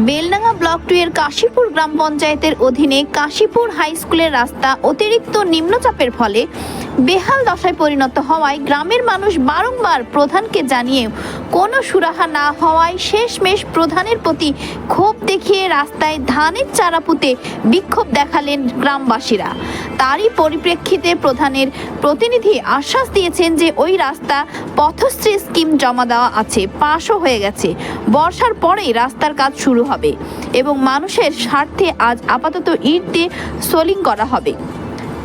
Beldanga block two এর কাশীপুর গ্রাম পঞ্চায়েতের অধীনে কাশীপুর হাই স্কুলের রাস্তা অতিরিক্ত নিম্নচাপের ফলে বেহাল দশায় পরিণত হওয়ায় গ্রামের মানুষ বারংবার প্রধানকে জানিয়েও কোনো সুরাহা না হওয়ায় শেষমেশ প্রধানের প্রতি ক্ষোভ দেখিয়ে রাস্তায় ধানের চারা পুঁতে বিক্ষোভ দেখালেন গ্রামবাসীরা। তারই পরিপ্রেক্ষিতে প্রধানের প্রতিনিধি আশ্বাস দিয়েছেন যে ওই রাস্তা পথশ্রী স্কিম জমা দেওয়া আছে, পাশও হয়ে গেছে। বর্ষার পরেই রাস্তার কাজ শুরু হবে এবং মানুষের স্বার্থে আজ আপাতত ইট দিয়ে সোলিং করা হবে।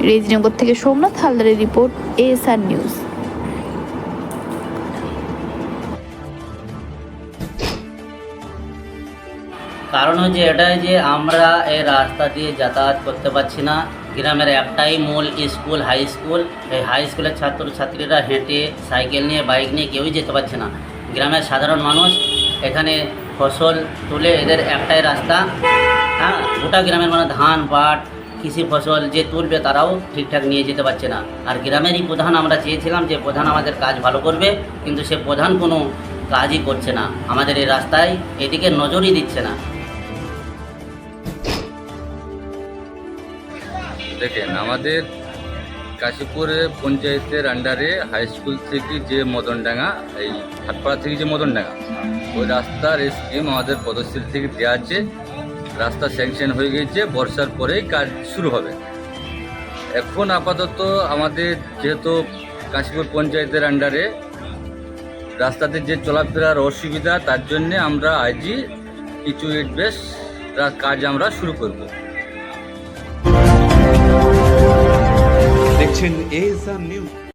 রেজিনগর থেকে সোমনাথ হালদারের রিপোর্ট এএসআর নিউজ। কারণ হচ্ছে এটাই যে আমরা এই রাস্তা দিয়ে যাতায়াত করতে পারছি না। গ্রামের একটাই মূল স্কুল, হাই স্কুল। এই হাই স্কুলের ছাত্রছাত্রীরা হেঁটে সাইকেল নিয়ে, বাইক নিয়ে কেউই যেতে পারছে না। গ্রামের সাধারণ মানুষ এখানে ফসল তুলে, এদের একটাই রাস্তা। হ্যাঁ গোটা গ্রামের মানে ধান, পাট কৃষি ফসল যে তুলবে তারাও ঠিকঠাক নিয়ে যেতে পারছে না। আর গ্রামেরই প্রধান আমরা চেয়েছিলাম যে প্রধান আমাদের কাজ ভালো করবে, কিন্তু সে প্রধান কোনো কাজই করছে না। আমাদের এই রাস্তায় এদিকে নজরই দিচ্ছে না। দেখেন, আমাদের কাশীপুর পঞ্চায়েতের আন্ডারে হাই স্কুল থেকে যে মদনডাঙ্গা, এই হাটপাড়া থেকে যে মদনডাঙ্গা, ওই রাস্তার স্কিম আমাদের পদশ্রী থেকে দেওয়া আছে। রাস্তা স্যাংশন হয়ে গেছে বর্ষার পরেই কাজ শুরু হবে। এখন আপাতত আমাদের যেহেতু কাশীপুর পঞ্চায়েতের আন্ডারে রাস্তাতে যে চলাফেরার অসুবিধা, তার জন্যে আমরা আজই কিছু ইট বেস কাজ আমরা শুরু করব। দেখছেন এএসআর নিউজ